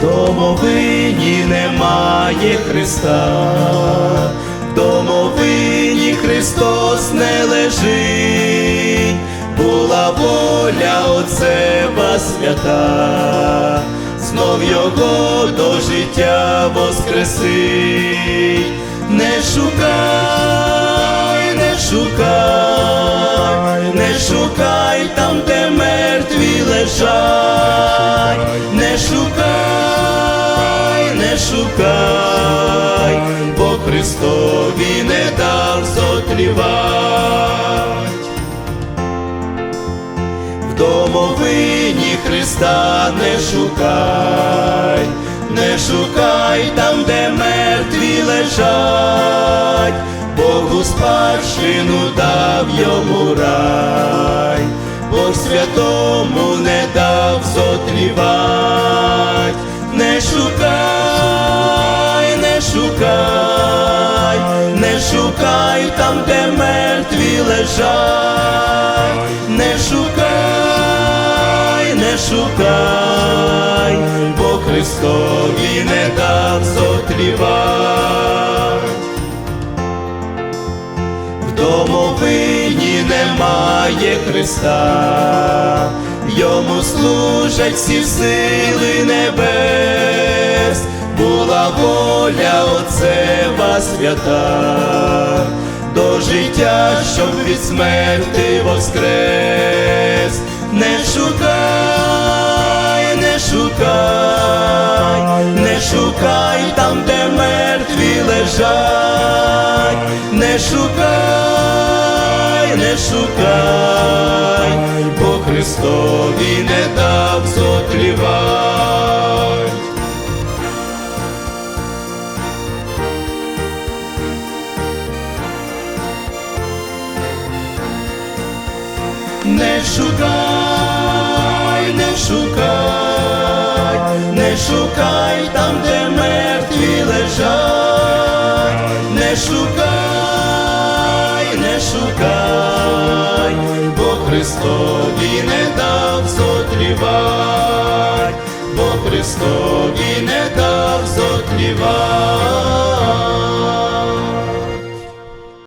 Домовині немає Христа, в домовині Христос не лежить, була воля Отцева свята, знов його до життя воскресить, не шукай, не шукай, шукай, бо Христові не дав зотлівать. В домовині Христа не шукай, не шукай там, де мертві лежать, Богу спадщину дав йому рай, Бог святому не дав зотлівать, шукай, не шукай, там, де мертві лежать, не шукай, не шукай, бо Христові не дав зотлівать. В домовині немає Христа, йому служать всі сили була воля Отцева свята, до життя, щоб від смерти воскрес, не шукай, не шукай, не шукай там, де мертві лежать, не шукай, не шукай, бо Христові не дав зотлівать. Не шукай, не шукай, не шукай там, де мертві лежать, не шукай, не шукай, бо Христові не дав зотлівать, бо Христові не дав зотлівать.